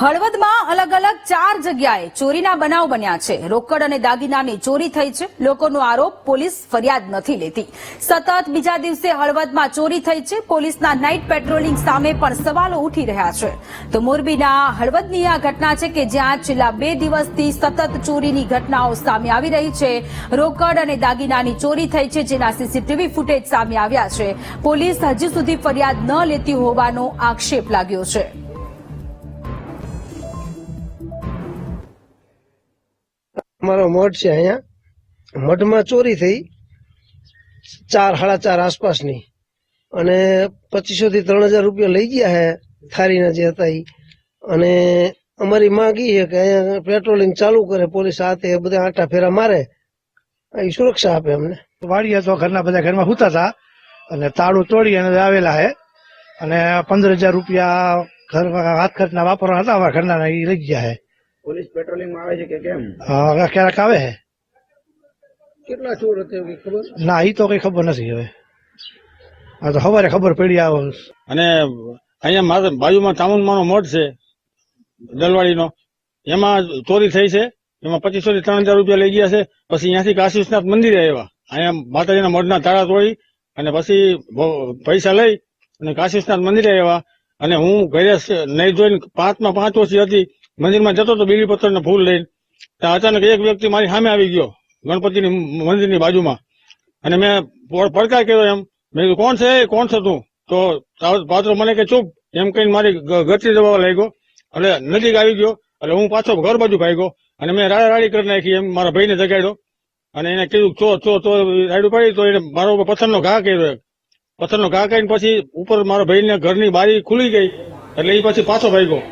હળવદમાં અલગ અલગ ચાર જગ્યાએ ચોરીના બનાવ બન્યા છે. રોકડ અને દાગીનાની ચોરી થઈ છે. લોકોનો આરોપ પોલીસ ફરિયાદ નથી લેતી. સતત બીજા દિવસે હળવદમાં ચોરી થઈ છે. પોલીસના નાઇટ પેટ્રોલિંગ સામે પણ સવાલો ઉઠી રહ્યા છે. તો મોરબીના હળવદની આ ઘટના છે કે જ્યાં છેલ્લા બે દિવસથી સતત ચોરીની ઘટનાઓ સામે આવી રહી છે. રોકડ અને દાગીનાની ચોરી થઈ છે જેના સીસીટીવી ફૂટેજ સામે આવ્યા છે. પોલીસ હજી સુધી ફરિયાદ ન લેતી હોવાનો આક્ષેપ લાગ્યો છે. અમારો મઠ છે અહીંયા. મઠમાં ચોરી થઈ. ચાર, સાડા ચાર આસપાસની. અને પચીસો થી ત્રણ હજાર રૂપિયા લઈ ગયા હે થારીના જે હતા એ અને અમારી માંગ છે કે અહીંયા પેટ્રોલિંગ ચાલુ કરે, પોલીસ હાથે બધા આટા ફેરા મારે. એ સુરક્ષા આપે અમને. વાડીએ તો ઘરના બધા ઘરમાં સૂતા હતા. અને તાળું તોડી અને આવેલા હે. અને પંદર હજાર રૂપિયા ઘર, હાથ ખર્ચના વાપરવાના હતા, અમારા ઘરના એ લઈ ગયા હે. પોલીસ પેટ્રોલિંગમાં આવે છે કે કેમ? હા, ક્યારેક આવે છે? કેટલા ચોર હતા ખબર? ના એ તો કઈ ખબર નથી હવે. આ તો સવારે ખબર પડી આવો. અને અહીંયા મારા બાજુમાં ચામુંડમાનો મઠ છે દલવાડીનો. એમાં ચોરી થઈ છે એમાં પચીસો થી ત્રણ હજાર રૂપિયા લઈ ગયા છે પછી અહીંયાથી કાશીનાથ વિશ્વનાથ મંદિરે આવ્યા. અહીંયા માતાજીના મઢના તાળા તોડી અને પછી પૈસા લઈ અને કાશીનાથ વિશ્વનાથ મંદિરે આવ્યા. અને હું ઘરે નહીં જોઈને પાંચમાં પાંચ વર્ષથી હતી મંદિરમાં જતો હતો બીડી પત્તર ફૂલ લઈને ત્યાં અચાનક એક વ્યક્તિ મારી સામે આવી ગયો, ગણપતિની મંદિરની બાજુમાં. અને મેં પડકાર કર્યો એમ. મેં કીધું, કોણ છે કોણ છે તું? તો પાત્રો મને કે, ચૂપ. એમ કહીને મારી ગચરી ગચી દબાવવા લાગ્યો. એટલે નજીક આવી ગયો. એટલે હું પાછો ઘર બાજુ ભાગ્યો. અને મેં રાડા રાડી કરી નાખી એમ, મારા ભાઈને જગાડ્યો. અને એને કીધું, ચો ચો તો રાડું પાડી તો એને મારો પથ્થરનો ઘા કર્યો એક. પથ્થરનો ઘા કરીને પછી ઉપર મારા ભાઈને ઘરની બારી ખુલી ગઈ. એટલે એ પછી પાછો ભાગ્યો.